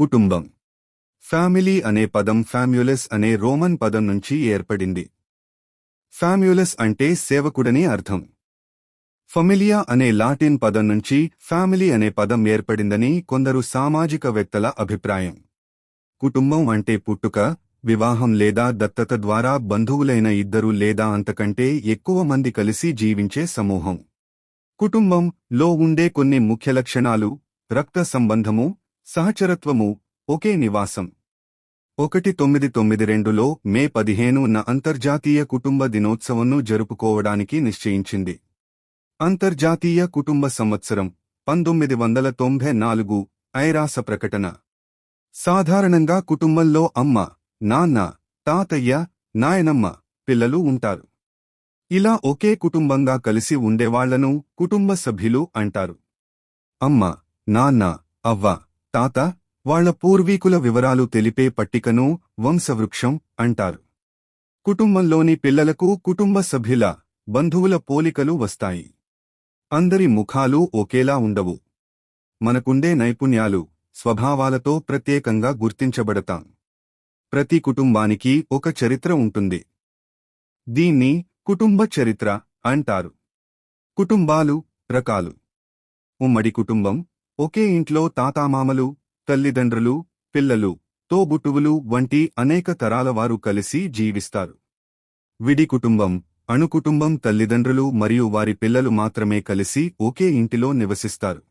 కుటుంబం. ఫ్యామిలీ అనే పదం ఫ్యామ్యులస్ అనే రోమన్ పదం నుంచి ఏర్పడింది. ఫ్యామ్యులస్ అంటే సేవకుడని అర్థం. ఫమిలియా అనే లాటిన్ పదం నుంచి ఫ్యామిలీ అనే పదం ఏర్పడిందని కొందరు సామాజికవేత్తల అభిప్రాయం. కుటుంబం అంటే పుట్టుక వివాహం లేదా దత్తత ద్వారా బంధువులైన ఇద్దరు లేదా అంతకంటే ఎక్కువ మంది కలిసి జీవించే సమూహం. కుటుంబం లో ఉండే కొన్ని ముఖ్య లక్షణాలు రక్త సంబంధము సహచరత్వము ఒకే నివాసం. ఒకటి తొమ్మిది తొమ్మిది రెండులో మే పదిహేనున అంతర్జాతీయ కుటుంబ దినోత్సవంను జరుపుకోవడానికి నిశ్చయించింది. అంతర్జాతీయ కుటుంబ సంవత్సరం పంతొమ్మిది వందల తొంభై నాలుగు ఐరాస ప్రకటన. సాధారణంగా కుటుంబంలో అమ్మ నాన్న తాతయ్య నాయనమ్మ పిల్లలు ఉంటారు. ఇలా ఒకే కుటుంబంగా కలిసి ఉండేవాళ్ళను కుటుంబ సభ్యులు అంటారు. అమ్మ నాన్న అవ్వ తాత వాళ్ళ పూర్వీకుల వివరాలు తెలిపే పట్టికను వంశవృక్షం అంటారు. కుటుంబంలోని పిల్లలకు కుటుంబ సభ్యుల బంధువుల పోలికలు వస్తాయి. అందరి ముఖాలు ఒకేలా ఉండవు. మనకుండే నైపుణ్యాలు స్వభావాలతో ప్రత్యేకంగా గుర్తించబడతాం. ప్రతి కుటుంబానికి ఒక చరిత్ర ఉంటుంది. దీన్ని కుటుంబ చరిత్ర అంటారు. కుటుంబాలు రకాలు. ఉమ్మడి కుటుంబం ఒకే ఇంట్లో తాతామామలు తల్లిదండ్రులు పిల్లలు తోబుట్టువులు వంటి అనేక తరాల వారు కలిసి జీవిస్తారు. విడి కుటుంబం అణుకుటుంబం తల్లిదండ్రులు మరియు వారి పిల్లలు మాత్రమే కలిసి ఒకే ఇంటిలో నివసిస్తారు.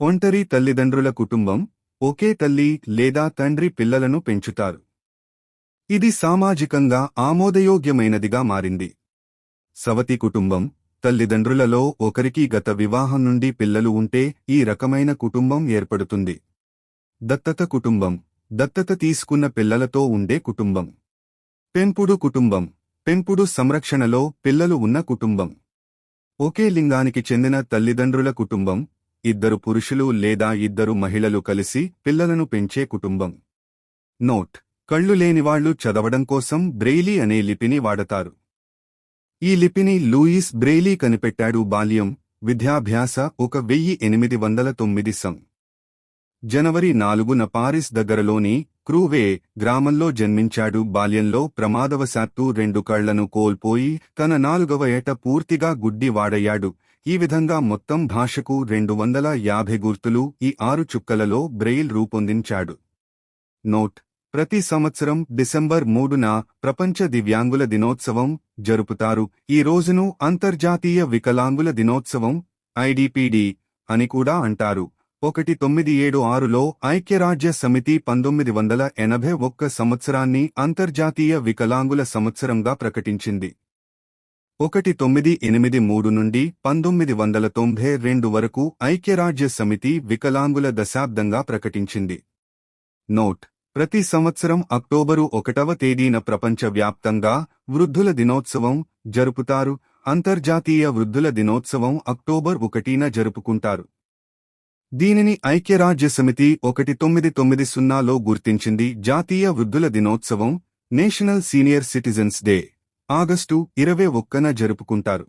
ఒంటరి తల్లిదండ్రుల కుటుంబం ఒకే తల్లి లేదా తండ్రి పిల్లలను పెంచుతారు. ఇది సామాజికంగా ఆమోదయోగ్యమైనదిగా మారింది. సవతి కుటుంబం తల్లిదండ్రులలో ఒకరికి గత వివాహం నుండి పిల్లలు ఉంటే ఈ రకమైన కుటుంబం ఏర్పడుతుంది. దత్తత కుటుంబం. దత్తత తీసుకున్న పిల్లలతో ఉండే కుటుంబం. పెంపుడు కుటుంబం. పెంపుడు సంరక్షణలో పిల్లలు ఉన్న కుటుంబం. ఒకే లింగానికి చెందిన తల్లిదండ్రుల కుటుంబం. ఇద్దరు పురుషులు లేదా ఇద్దరు మహిళలు కలిసి పిల్లలను పెంచే కుటుంబం. నోట్. కళ్ళు లేనివాళ్ళు చదవడం కోసం బ్రెయిలీ అనే లిపిని వాడతారు. ఈ లిపిని లూయిస్ బ్రెయిలీ కనిపెట్టాడు బాల్యం విద్యాభ్యాస ఒక వెయ్యి ఎనిమిది వందల తొమ్మిది సం. జనవరి నాలుగున పారిస్ దగ్గరలోని క్రూవే గ్రామంలో జన్మించాడు. బాల్యంలో ప్రమాదవశాత్తు రెండు కళ్ళను కోల్పోయి తన నాలుగవ ఏట పూర్తిగా గుడ్డివాడయ్యాడు ఈ విధంగా మొత్తం భాషకు రెండు వందల యాభై గుర్తులు ఈ ఆరు చుక్కలలో బ్రెయిల్ రూపొందించాడు. నోట్ ప్రతి సంవత్సరం డిసెంబర్ మూడున ప్రపంచ దివ్యాంగుల దినోత్సవం జరుపుతారు. ఈ రోజును అంతర్జాతీయ వికలాంగుల దినోత్సవం ఐడిపిడి అని కూడా అంటారు. ఒకటి తొమ్మిది ఏడు ఆరులో ఐక్యరాజ్య సమితి పంతొమ్మిది వందల ఎనభై ఒక్క సంవత్సరాన్ని అంతర్జాతీయ వికలాంగుల సంవత్సరంగా ప్రకటించింది. ఒకటి తొమ్మిది ఎనిమిది మూడు నుండి పంతొమ్మిది వందల తొంభై రెండు వరకు ఐక్యరాజ్య సమితి వికలాంగుల దశాబ్దంగా ప్రకటించింది. నోట్ ప్రతి సంవత్సరం అక్టోబరు ఒకటవ తేదీన ప్రపంచవ్యాప్తంగా వృద్ధుల దినోత్సవం జరుపుతారు. అంతర్జాతీయ వృద్ధుల దినోత్సవం అక్టోబర్ ఒకటిన జరుపుకుంటారు. దీనిని ఐక్యరాజ్యసమితి ఒకటి తొమ్మిది తొమ్మిది సున్నాలో గుర్తించింది. జాతీయ వృద్ధుల దినోత్సవం national senior citizens day August ఇరవై ఒక్కన జరుపుకుంటారు.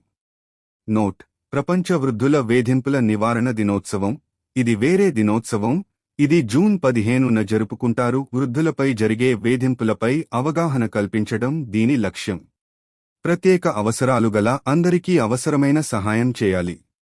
నోట్. ప్రపంచ వృద్ధుల వేధింపుల నివారణ దినోత్సవం. ఇది వేరే దినోత్సవం. ఇది జూన్ పదిహేనున జరుపుకుంటారు. వృద్ధులపై జరిగే వేధింపులపై అవగాహన కల్పించడం దీని లక్ష్యం. ప్రత్యేక అవసరాలు గల అందరికీ అవసరమైన సహాయం చేయాలి.